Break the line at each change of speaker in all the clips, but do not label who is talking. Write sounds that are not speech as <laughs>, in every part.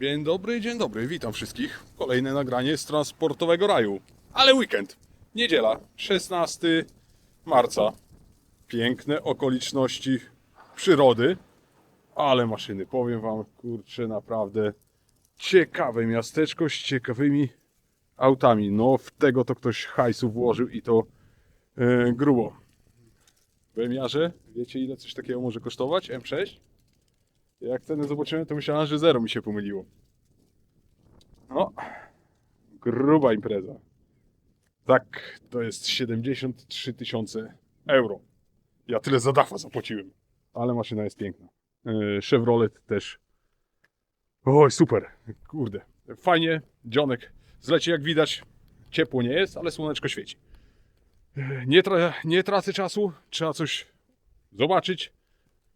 Dzień dobry, dzień dobry, witam wszystkich. Kolejne nagranie z transportowego raju. Ale weekend, niedziela, 16 marca. Piękne okoliczności przyrody, ale maszyny. Powiem wam, kurczę, naprawdę ciekawe miasteczko z ciekawymi autami. No, w tego to ktoś hajsu włożył i to e, grubo. W wymiarze, wiecie ile coś takiego może kosztować? M6? Jak cenę zobaczyłem, to myślałem, że zero mi się pomyliło. No, gruba impreza. Tak, to jest 73 tysiące euro. Ja tyle za dacha zapłaciłem. Ale maszyna jest piękna. Yy, Chevrolet też. Oj, super. Kurde. Fajnie. Dzionek zleci jak widać. Ciepło nie jest, ale słoneczko świeci. Yy, Nie, tra nie tracę czasu. Trzeba coś zobaczyć,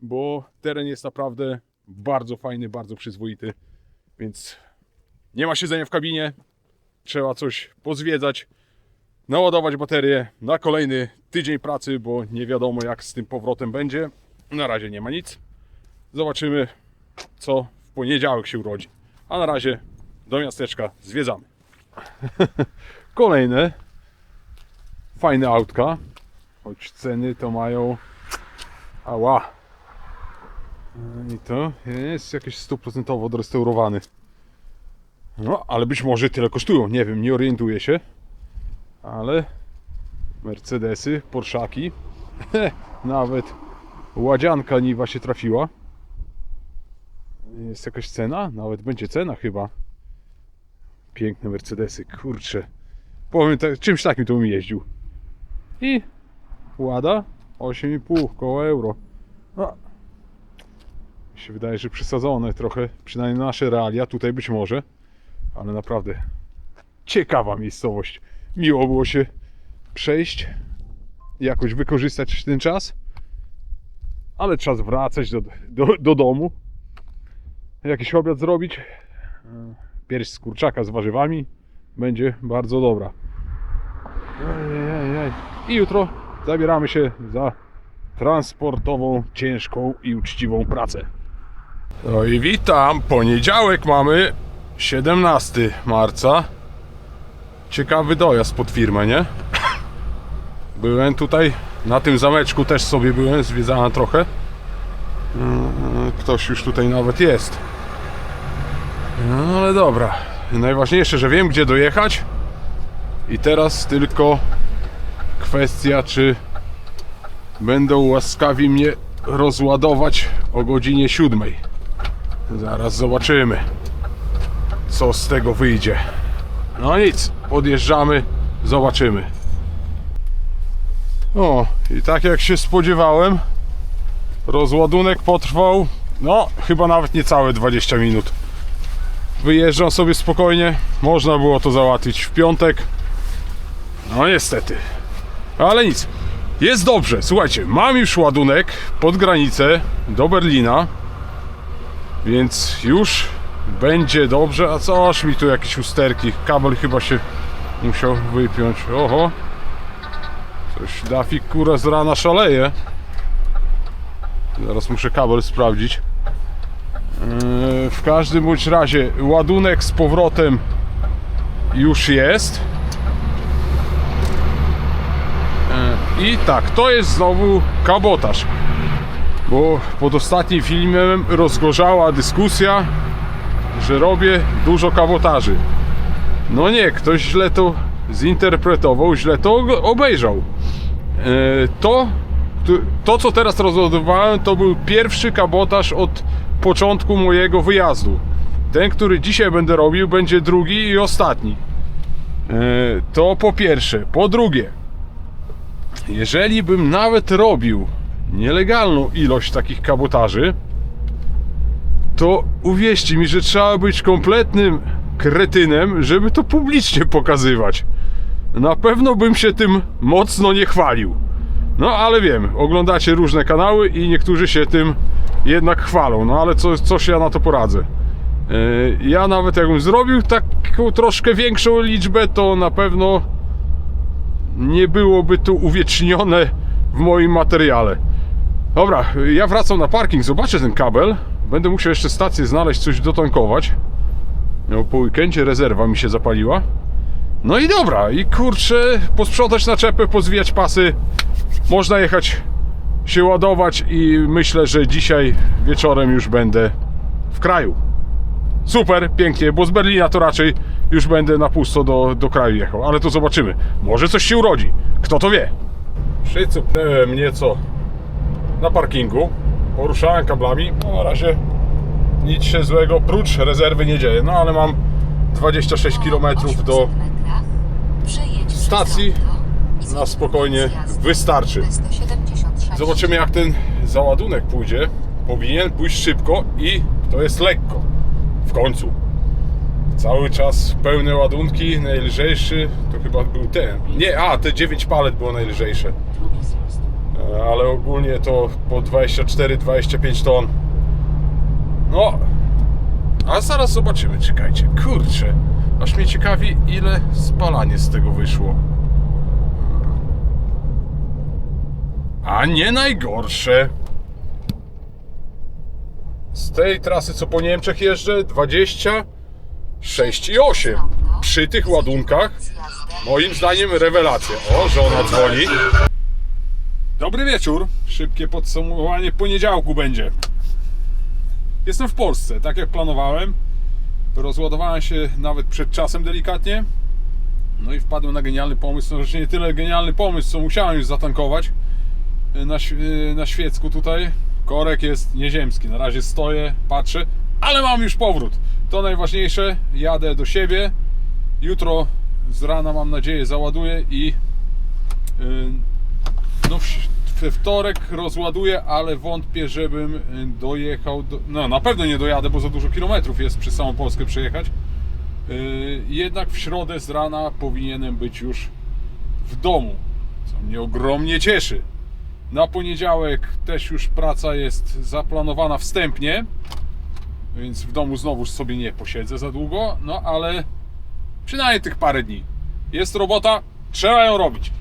bo teren jest naprawdę bardzo fajny, bardzo przyzwoity. Więc nie ma siedzenia w kabinie. Trzeba coś pozwiedzać, naładować baterię na kolejny tydzień pracy, bo nie wiadomo jak z tym powrotem będzie. Na razie nie ma nic. Zobaczymy, co w poniedziałek się urodzi. A na razie do miasteczka zwiedzamy. <laughs> Kolejne fajne autka, choć ceny to mają ała. I to jest jakiś stuprocentowo odrestaurowany. No, ale być może tyle kosztują. Nie wiem, nie orientuję się. Ale Mercedesy, Porszaki. <laughs> Nawet ładzianka niwa się trafiła. Jest jakaś cena? Nawet będzie cena chyba. Piękne Mercedesy, kurczę. Powiem tak, czymś takim to bym jeździł. I łada 8,5 koło euro. No, mi się wydaje, że przesadzone trochę, przynajmniej na nasze realia, tutaj być może, ale naprawdę ciekawa miejscowość. Miło było się przejść, jakoś wykorzystać ten czas, ale czas wracać do, do, do domu, jakiś obiad zrobić. Pierś z kurczaka z warzywami będzie bardzo dobra. I jutro zabieramy się za transportową, ciężką i uczciwą pracę. No i witam. Poniedziałek mamy 17 marca. Ciekawy dojazd pod firmę, nie? <coughs> Byłem tutaj na tym zameczku też sobie byłem, zwiedzałem trochę. Mm, Ktoś już tutaj nawet jest. No ale dobra. Najważniejsze, że wiem gdzie dojechać. I teraz tylko kwestia, czy będą łaskawi mnie rozładować o godzinie 7. Zaraz zobaczymy, co z tego wyjdzie. No nic, podjeżdżamy, zobaczymy. O, i tak jak się spodziewałem, rozładunek potrwał, no, chyba nawet niecałe 20 minut. Wyjeżdżam sobie spokojnie, można było to załatwić w piątek. No niestety, ale nic. Jest dobrze, słuchajcie, mam już ładunek pod granicę do Berlina, więc już będzie dobrze. A co aż mi tu jakieś usterki? Kabel chyba się musiał wypiąć. Oho, coś Dafik kura z rana szaleje. Zaraz muszę kabel sprawdzić. Yy, W każdym bądź razie ładunek z powrotem już jest. I tak, to jest znowu kabotaż. Bo pod ostatnim filmem rozgorzała dyskusja, że robię dużo kabotaży. No nie, ktoś źle to zinterpretował, źle to obejrzał. E, To, to, to, co teraz rozładowałem, to był pierwszy kabotaż od początku mojego wyjazdu. Ten, który dzisiaj będę robił, będzie drugi i ostatni. E, To po pierwsze. Po drugie, jeżeli bym nawet robił nielegalną ilość takich kabotaży, to uwierzcie mi, że trzeba być kompletnym kretynem, żeby to publicznie pokazywać. Na pewno bym się tym mocno nie chwalił. No ale wiem, oglądacie różne kanały i niektórzy się tym jednak chwalą. No ale co, coś ja na to poradzę. Yy, Ja nawet jakbym zrobił taką troszkę większą liczbę, to na pewno nie byłoby to uwiecznione w moim materiale. Dobra, ja wracam na parking, zobaczę ten kabel. Będę musiał jeszcze stację znaleźć, coś dotankować. No po weekendzie rezerwa mi się zapaliła. No i dobra, i kurczę, posprzątać naczepy, pozwijać pasy. Można jechać się ładować i myślę, że dzisiaj wieczorem już będę w kraju. Super, pięknie, bo z Berlina to raczej już będę na pusto do, do kraju jechał, ale to zobaczymy. Może coś się urodzi, kto to wie. Przycupnąłem nieco na parkingu, poruszałem kablami, no na razie nic się złego, prócz rezerwy nie dzieje, no ale mam 26 km do stacji, na spokojnie wystarczy. Zobaczymy jak ten załadunek pójdzie. Powinien pójść szybko i to jest lekko. W końcu. Cały czas pełne ładunki, najlżejszy to chyba był ten. Nie, a te 9 palet było najlżejsze. E, Ale ogólnie to po 24-25 ton. No, a zaraz zobaczymy, czekajcie. Kurczę, aż mnie ciekawi ile spalanie z tego wyszło. A nie najgorsze. Z tej trasy, co po Niemczech jeżdżę, 26,8. Przy tych ładunkach, moim zdaniem, rewelacja. O, żona dzwoni. Dobry wieczór. Szybkie podsumowanie poniedziałku będzie. Jestem w Polsce, tak jak planowałem. Rozładowałem się nawet przed czasem delikatnie. No i wpadłem na genialny pomysł. No, rzeczywiście nie tyle genialny pomysł, co musiałem już zatankować na, na świecku tutaj. Korek jest nieziemski. Na razie stoję, patrzę, ale mam już powrót. To najważniejsze. Jadę do siebie. Jutro z rana mam nadzieję załaduję i yy, no we wtorek rozładuję, ale wątpię, żebym y, dojechał. Do, no na pewno nie dojadę, bo za dużo kilometrów jest przez całą Polskę przejechać. Yy, jednak w środę z rana powinienem być już w domu, co mnie ogromnie cieszy. Na poniedziałek też już praca jest zaplanowana wstępnie, więc w domu znowuż sobie nie posiedzę za długo, no ale przynajmniej tych parę dni. Jest robota, trzeba ją robić.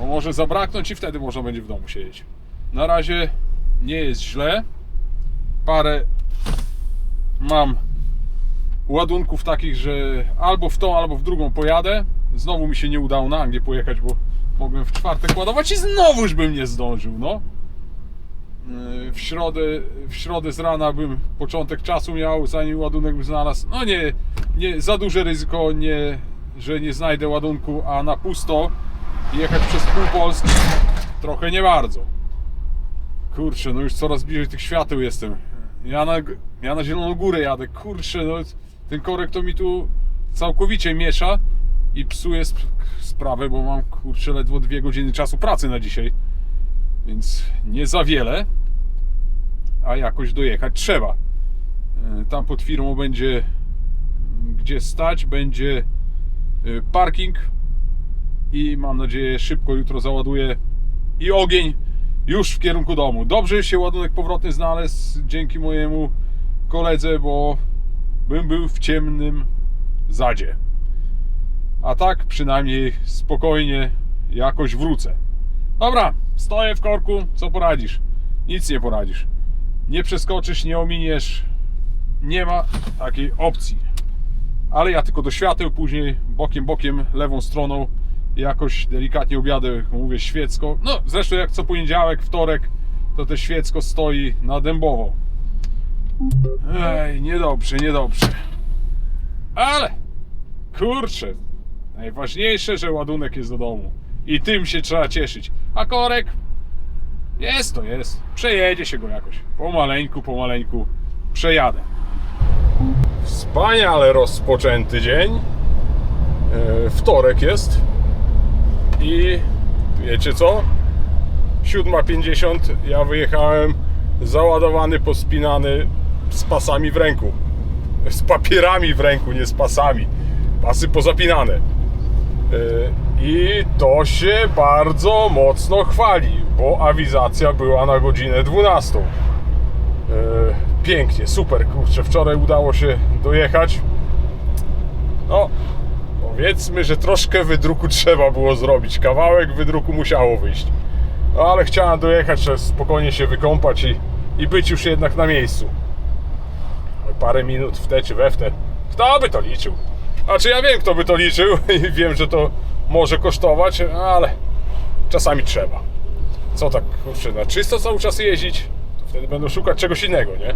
Bo może zabraknąć i wtedy można będzie w domu siedzieć. Na razie nie jest źle. Parę mam ładunków takich, że albo w tą, albo w drugą pojadę. Znowu mi się nie udało na Anglię pojechać, bo mogłem w czwartek ładować i znowuż bym nie zdążył, no. Yy, W środę, w środę z rana bym początek czasu miał, zanim ładunek bym znalazł. No nie, nie za duże ryzyko, nie, że nie znajdę ładunku, a na pusto jechać przez pół Polski trochę nie bardzo. Kurczę, no już coraz bliżej tych świateł jestem. Ja na, ja na Zieloną Górę jadę. Kurczę, no ten korek to mi tu całkowicie miesza i psuje sp- sprawę, bo mam kurczę ledwo dwie godziny czasu pracy na dzisiaj. Więc nie za wiele, a jakoś dojechać trzeba. E, Tam pod firmą będzie gdzie stać, będzie e, parking i mam nadzieję szybko jutro załaduję i ogień już w kierunku domu. Dobrze się ładunek powrotny znalazł dzięki mojemu koledze, bo bym był w ciemnym zadzie. A tak przynajmniej spokojnie jakoś wrócę. Dobra, stoję w korku, co poradzisz? Nic nie poradzisz. Nie przeskoczysz, nie ominiesz. Nie ma takiej opcji. Ale ja tylko do świateł, później bokiem, bokiem, lewą stroną jakoś delikatnie objadę, jak mówię, świecko. No, zresztą jak co poniedziałek, wtorek, to te świecko stoi na dębowo. Ej, niedobrze, niedobrze. Ale, kurczę, najważniejsze, że ładunek jest do domu. I tym się trzeba cieszyć. A korek? Jest to jest. Przejedzie się go jakoś. Pomaleńku, pomaleńku przejadę. Wspaniale rozpoczęty dzień. E, wtorek jest. I wiecie co? 7.50 ja wyjechałem załadowany, pospinany z pasami w ręku. Z papierami w ręku, nie z pasami. Pasy pozapinane. E, I to się bardzo mocno chwali, bo awizacja była na godzinę 12. E, Pięknie, super, kurczę, wczoraj udało się dojechać. No, powiedzmy, że troszkę wydruku trzeba było zrobić. Kawałek wydruku musiało wyjść. No, ale chciałem dojechać, żeby spokojnie się wykąpać i, i być już jednak na miejscu. Ale Parę minut w te czy we w te Kto by to liczył? A czy ja wiem, kto by to liczył <laughs> i wiem, że to może kosztować, ale czasami trzeba. Co tak, kurczę, na czysto cały czas jeździć? Wtedy będą szukać czegoś innego, nie?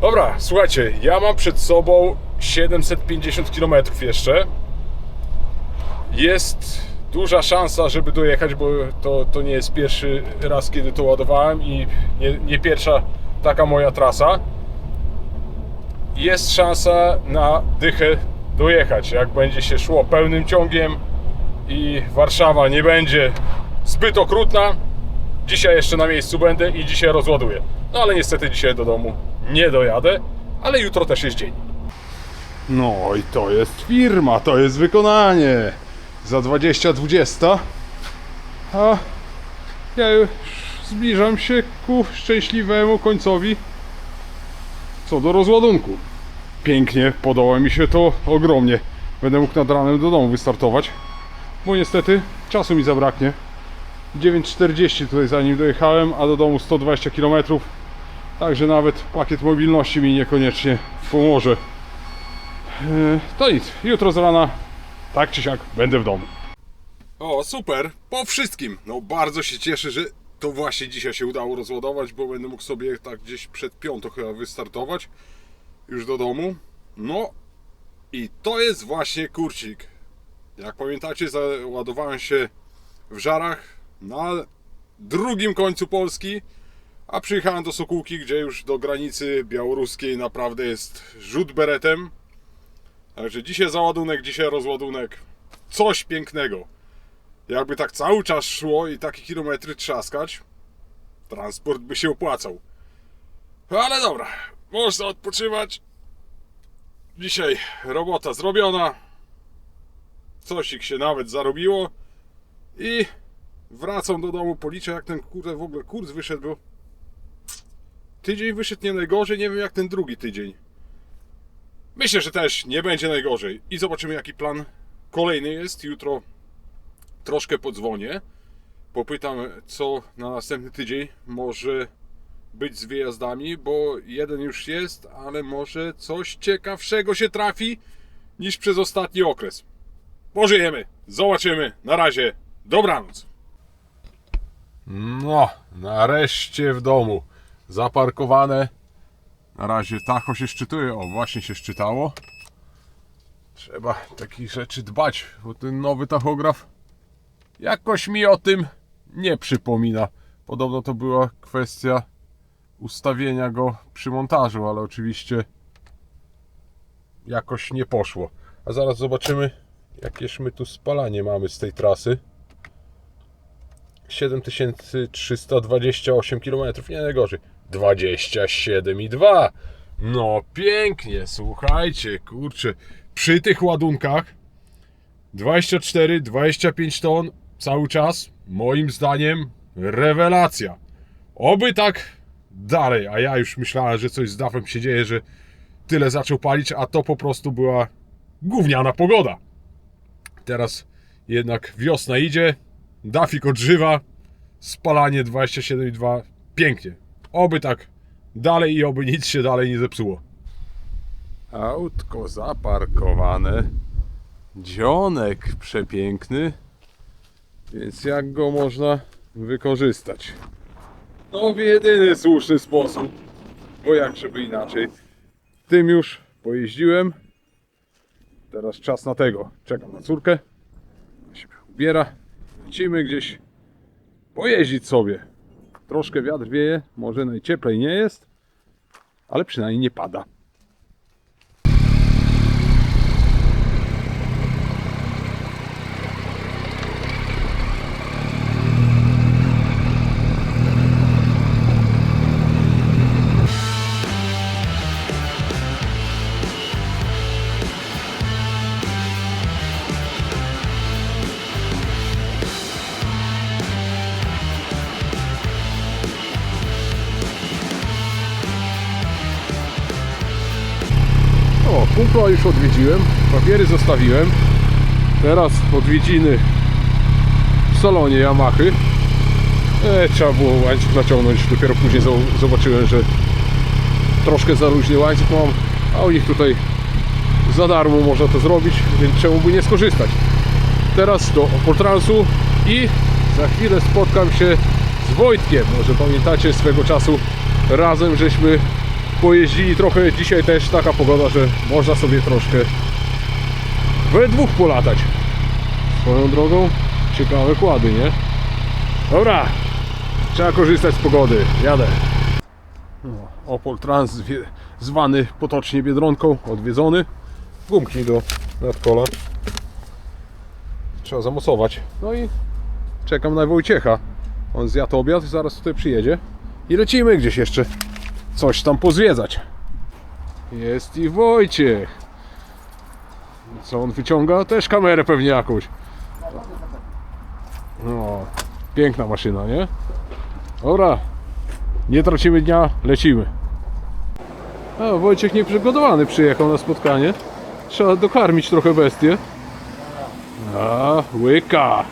Dobra, słuchajcie, ja mam przed sobą 750 km jeszcze. Jest duża szansa, żeby dojechać, bo to, to nie jest pierwszy raz, kiedy to ładowałem i nie, nie pierwsza taka moja trasa. Jest szansa na dychę dojechać, jak będzie się szło pełnym ciągiem i Warszawa nie będzie zbyt okrutna. Dzisiaj jeszcze na miejscu będę i dzisiaj rozładuję. No ale niestety dzisiaj do domu nie dojadę, ale jutro też jest dzień. No i to jest firma, to jest wykonanie. Za 2020. A ja już zbliżam się ku szczęśliwemu końcowi co do rozładunku. Pięknie, podoba mi się to ogromnie. Będę mógł nad ranem do domu wystartować, bo niestety czasu mi zabraknie. 9.40 tutaj zanim dojechałem, a do domu 120 km. Także nawet pakiet mobilności mi niekoniecznie pomoże. Eee, To nic, jutro z rana tak czy siak będę w domu. O, super, po wszystkim. No bardzo się cieszę, że to właśnie dzisiaj się udało rozładować, bo będę mógł sobie tak gdzieś przed piątą chyba wystartować już do domu. No i to jest właśnie kurcik. Jak pamiętacie, załadowałem się w Żarach na drugim końcu Polski, a przyjechałem do Sokółki, gdzie już do granicy białoruskiej naprawdę jest rzut beretem. Także dzisiaj załadunek, dzisiaj rozładunek. Coś pięknego. Jakby tak cały czas szło i takie kilometry trzaskać, transport by się opłacał. Ale dobra, można odpoczywać. Dzisiaj robota zrobiona. Cosik się nawet zarobiło. I wracam do domu, policzę jak ten kurde w ogóle kurs wyszedł, tydzień wyszedł nie najgorzej, nie wiem jak ten drugi tydzień. Myślę, że też nie będzie najgorzej. I zobaczymy jaki plan kolejny jest. Jutro troszkę podzwonię. Popytam, co na następny tydzień może być z wyjazdami, bo jeden już jest, ale może coś ciekawszego się trafi niż przez ostatni okres. Pożyjemy, zobaczymy. Na razie, dobranoc. No, nareszcie w domu. Zaparkowane. Na razie tacho się szczytuje. O, właśnie się szczytało. Trzeba takich rzeczy dbać, bo ten nowy tachograf jakoś mi o tym nie przypomina. Podobno to była kwestia ustawienia go przy montażu, ale oczywiście jakoś nie poszło. A zaraz zobaczymy, jakieś my tu spalanie mamy z tej trasy. 7328 km, nie najgorzej. 27,2. No pięknie, słuchajcie, kurczę. Przy tych ładunkach 24-25 ton cały czas, moim zdaniem, rewelacja. Oby tak dalej, a ja już myślałem, że coś z dafem się dzieje, że tyle zaczął palić, a to po prostu była gówniana pogoda. Teraz jednak wiosna idzie, dafik odżywa, spalanie 27,2, pięknie. Oby tak dalej i oby nic się dalej nie zepsuło. Autko zaparkowane. Dzionek przepiękny. Więc jak go można wykorzystać? No w jedyny słuszny sposób. Bo jak żeby inaczej. Tym już pojeździłem. Teraz czas na tego. Czekam na córkę. Się ubiera. Lecimy gdzieś pojeździć sobie. Troszkę wiatr wieje. Może najcieplej nie jest. Ale przynajmniej nie pada. O, kumpla już odwiedziłem, papiery zostawiłem. Teraz odwiedziny w salonie Yamahy. E, trzeba było łańcuch naciągnąć, dopiero później zo- zobaczyłem, że troszkę za luźny łańcuch mam, a u nich tutaj za darmo można to zrobić, więc czemu by nie skorzystać. Teraz do Opoltransu i za chwilę spotkam się z Wojtkiem. Może pamiętacie swego czasu razem żeśmy pojeździli trochę. Dzisiaj też taka pogoda, że można sobie troszkę we dwóch polatać. Swoją drogą ciekawe kłady, nie? Dobra, trzeba korzystać z pogody. Jadę. No, Opol Trans, zwany potocznie Biedronką, odwiedzony. Gumki do nadkola. Trzeba zamocować. No i czekam na Wojciecha. On zjadł obiad, zaraz tutaj przyjedzie. I lecimy gdzieś jeszcze coś tam pozwiedzać. Jest i Wojciech. Co on wyciąga? Też kamerę pewnie jakąś. No, piękna maszyna, nie? Dobra, nie tracimy dnia, lecimy. A, Wojciech nieprzygotowany przyjechał na spotkanie. Trzeba dokarmić trochę bestię. A, łyka.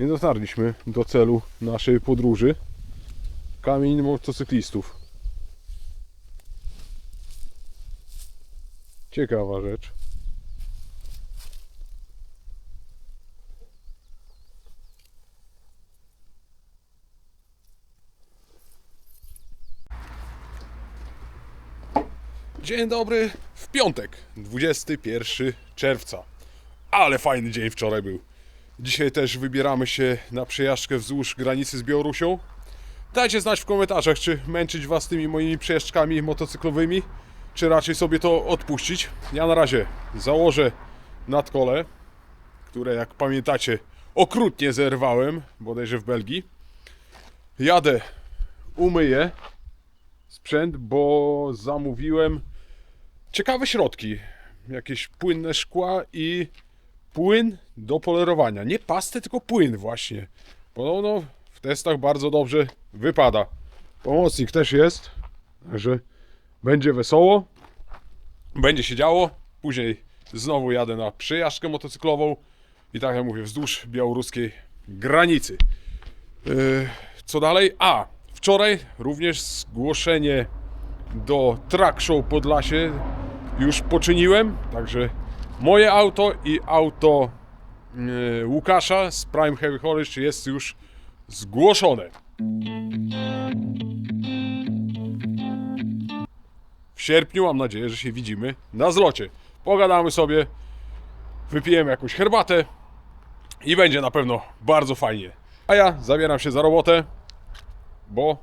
I dotarliśmy do celu naszej podróży. Kamień motocyklistów. Ciekawa rzecz. Dzień dobry w piątek, 21 czerwca. Ale fajny dzień wczoraj był. Dzisiaj też wybieramy się na przejażdżkę wzdłuż granicy z Białorusią. Dajcie znać w komentarzach, czy męczyć Was tymi moimi przejażdżkami motocyklowymi, czy raczej sobie to odpuścić. Ja na razie założę nadkole, które jak pamiętacie okrutnie zerwałem, bodajże w Belgii. Jadę, umyję sprzęt, bo zamówiłem ciekawe środki. Jakieś płynne szkła i płyn do polerowania. Nie pastę, tylko płyn właśnie. Podobno w testach bardzo dobrze wypada. Pomocnik też jest, także będzie wesoło. Będzie się działo. Później znowu jadę na przejażdżkę motocyklową i tak jak mówię, wzdłuż białoruskiej granicy. Yy, Co dalej? A, wczoraj również zgłoszenie do Track Show Podlasie już poczyniłem, także moje auto i auto yy, Łukasza z Prime Heavy College jest już zgłoszone. W sierpniu mam nadzieję, że się widzimy na zlocie. Pogadamy sobie, wypijemy jakąś herbatę i będzie na pewno bardzo fajnie. A ja zabieram się za robotę, bo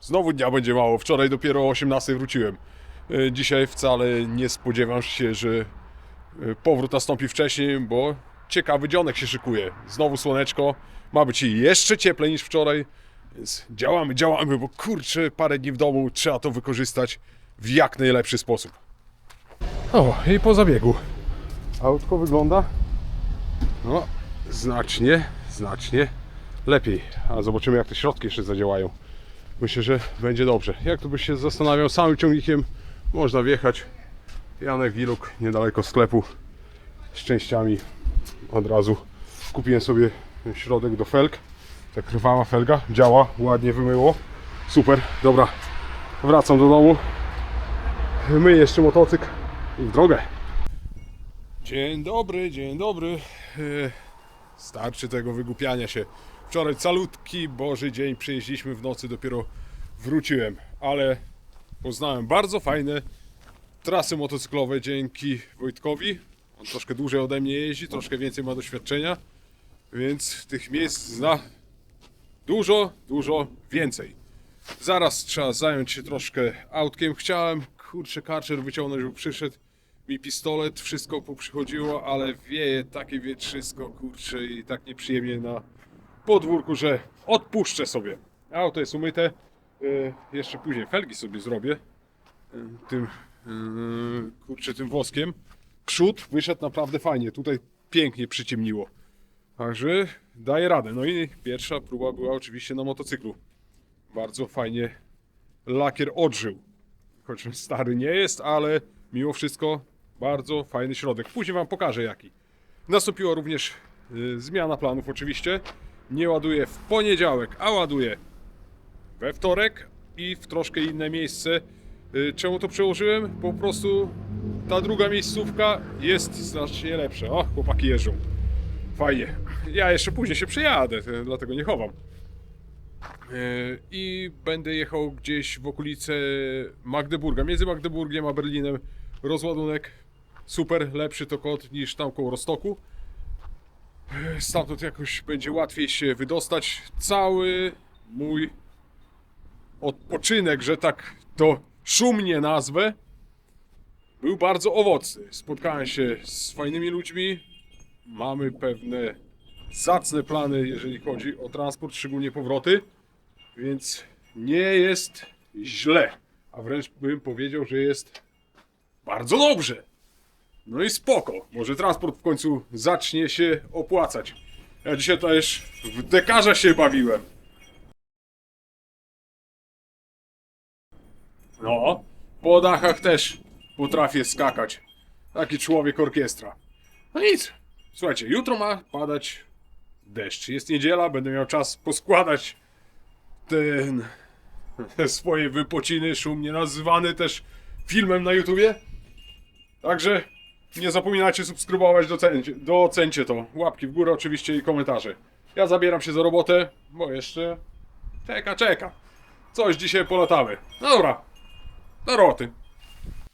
znowu dnia będzie mało. Wczoraj dopiero o 18 wróciłem. Y, Dzisiaj wcale nie spodziewam się, że y, powrót nastąpi wcześniej, bo ciekawy dzionek się szykuje. Znowu słoneczko, ma być jeszcze cieplej niż wczoraj, więc działamy, działamy, bo kurczę, parę dni w domu trzeba to wykorzystać w jak najlepszy sposób. O, i po zabiegu. Autko wygląda no, znacznie, znacznie lepiej. A zobaczymy, jak te środki jeszcze zadziałają. Myślę, że będzie dobrze. Jak tu byś się zastanawiał, samym ciągnikiem można wjechać. Janek Wiluk, niedaleko sklepu z częściami od razu kupiłem sobie środek do felg. Ta krwawa felga działa, ładnie wymyło. Super, dobra. Wracam do domu. Myję jeszcze motocykl i w drogę. Dzień dobry, dzień dobry. E, Starczy tego wygłupiania się. Wczoraj calutki Boży dzień przyjeździliśmy w nocy, dopiero wróciłem, ale poznałem bardzo fajne trasy motocyklowe dzięki Wojtkowi. On troszkę dłużej ode mnie jeździ, troszkę więcej ma doświadczenia, więc tych miejsc zna dużo, dużo więcej. Zaraz trzeba zająć się troszkę autkiem. Chciałem, kurczę, karczer wyciągnąć, bo przyszedł mi pistolet, wszystko poprzychodziło, ale wieje takie wietrzysko, kurczę, i tak nieprzyjemnie na podwórku, że odpuszczę sobie. Auto jest umyte. Y, Jeszcze później felgi sobie zrobię. Y, Tym, y, kurczę, tym woskiem. Przód wyszedł naprawdę fajnie. Tutaj pięknie przyciemniło. Także daję radę. No i pierwsza próba była oczywiście na motocyklu. Bardzo fajnie lakier odżył. Choć stary nie jest, ale mimo wszystko bardzo fajny środek. Później Wam pokażę jaki. Nastąpiła również zmiana planów oczywiście. Nie ładuję w poniedziałek, a ładuję we wtorek i w troszkę inne miejsce. Y, Czemu to przełożyłem? Po prostu ta druga miejscówka jest znacznie lepsza. O, chłopaki jeżdżą. Fajnie. Ja jeszcze później się przejadę, to dlatego nie chowam. Yy, I będę jechał gdzieś w okolice Magdeburga. Między Magdeburgiem a Berlinem rozładunek super, lepszy to kod niż tam koło Rostoku. Stamtąd jakoś będzie łatwiej się wydostać. Cały mój odpoczynek, że tak to szumnie nazwę, był bardzo owocny. Spotkałem się z fajnymi ludźmi. Mamy pewne zacne plany, jeżeli chodzi o transport, szczególnie powroty. Więc nie jest źle. A wręcz bym powiedział, że jest bardzo dobrze. No i spoko. Może transport w końcu zacznie się opłacać. Ja dzisiaj też w dekarza się bawiłem. No, po dachach też potrafię skakać. Taki człowiek orkiestra. No nic. Słuchajcie, jutro ma padać deszcz. Jest niedziela, będę miał czas poskładać ten te swoje wypociny, szumnie nazywany też filmem na YouTubie. Także nie zapominajcie subskrybować, docencie, docencie to. Łapki w górę oczywiście i komentarze. Ja zabieram się za robotę, bo jeszcze czeka, czeka. Coś dzisiaj polatamy. No dobra, do.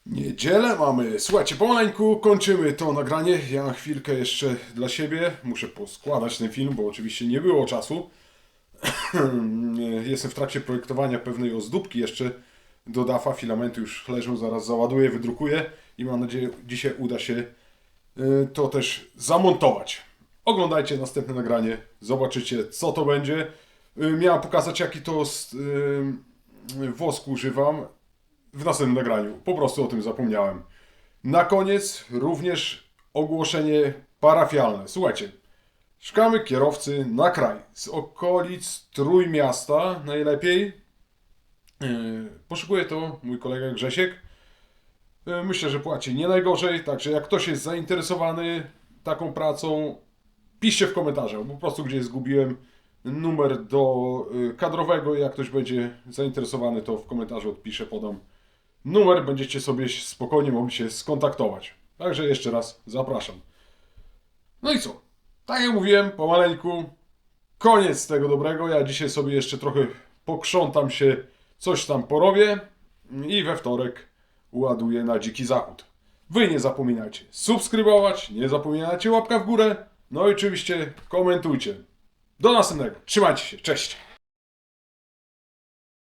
Niedzielę mamy. Słuchajcie, pomaleńku kończymy to nagranie. Ja na chwilkę jeszcze dla siebie muszę poskładać ten film, bo oczywiście nie było czasu. <clears throat> Jestem w trakcie projektowania pewnej ozdóbki jeszcze do DAFA. Filamenty już leżą, zaraz załaduję, wydrukuję i mam nadzieję, dzisiaj uda się y, to też zamontować. Oglądajcie następne nagranie, zobaczycie co to będzie. Y, Miałem pokazać jaki to y, wosk używam w następnym nagraniu. Po prostu o tym zapomniałem. Na koniec również ogłoszenie parafialne. Słuchajcie, Szukamy kierowcy na kraj. Z okolic Trójmiasta najlepiej. Yy, Poszukuje to mój kolega Grzesiek. Yy, Myślę, że płaci nie najgorzej, także jak ktoś jest zainteresowany taką pracą, piszcie w komentarzach, po prostu gdzieś zgubiłem numer do yy, kadrowego. Jak ktoś będzie zainteresowany, to w komentarzu odpiszę, podam numer. Będziecie sobie spokojnie mogli się skontaktować. Także jeszcze raz zapraszam. No i co? Tak jak mówiłem, pomaleńku, koniec tego dobrego. Ja dzisiaj sobie jeszcze trochę pokrzątam się, coś tam porobię i we wtorek ładuję na dziki zachód. Wy nie zapominajcie subskrybować, nie zapominajcie łapka w górę, no i oczywiście komentujcie. Do następnego. Trzymajcie się, cześć!